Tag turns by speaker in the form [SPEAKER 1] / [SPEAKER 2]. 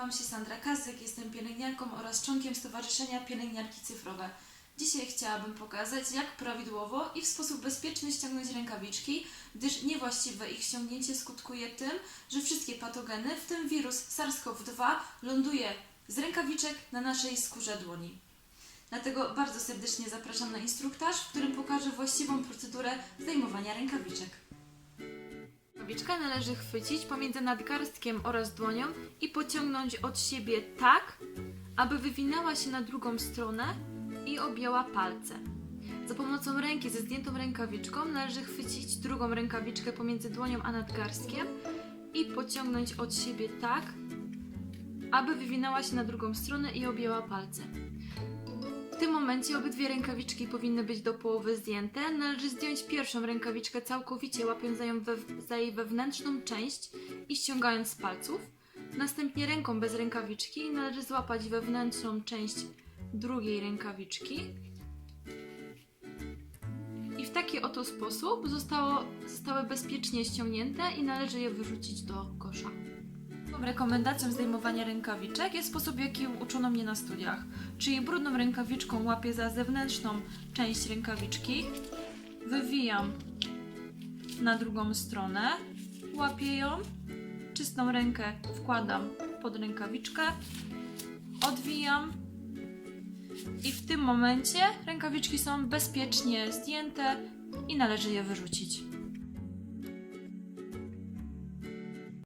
[SPEAKER 1] Nazywam się Sandra Kazyk, jestem pielęgniarką oraz członkiem Stowarzyszenia Pielęgniarki Cyfrowe. Dzisiaj chciałabym pokazać, jak prawidłowo i w sposób bezpieczny ściągnąć rękawiczki, gdyż niewłaściwe ich ściągnięcie skutkuje tym, że wszystkie patogeny, w tym wirus SARS-CoV-2, ląduje z rękawiczek na naszej skórze dłoni. Dlatego bardzo serdecznie zapraszam na instruktaż, w którym pokażę właściwą procedurę zdejmowania rękawiczek. Rękawiczkę należy chwycić pomiędzy nadgarstkiem oraz dłonią i pociągnąć od siebie tak, aby wywinęła się na drugą stronę i objęła palce. Za pomocą ręki ze zdjętą rękawiczką należy chwycić drugą rękawiczkę pomiędzy dłonią a nadgarstkiem i pociągnąć od siebie tak, aby wywinęła się na drugą stronę i objęła palce. Tym momencie obydwie rękawiczki powinny być do połowy zdjęte. Należy zdjąć pierwszą rękawiczkę całkowicie, łapiąc za, za jej wewnętrzną część i ściągając z palców. Następnie ręką bez rękawiczki należy złapać wewnętrzną część drugiej rękawiczki. I w taki oto sposób zostało, zostały bezpiecznie ściągnięte i należy je wyrzucić do kosza. Rekomendacją zdejmowania rękawiczek jest sposób, jaki uczono mnie na studiach. Czyli brudną rękawiczką łapię za zewnętrzną część rękawiczki, wywijam na drugą stronę, łapię ją, czystą rękę wkładam pod rękawiczkę, odwijam i w tym momencie rękawiczki są bezpiecznie zdjęte i należy je wyrzucić.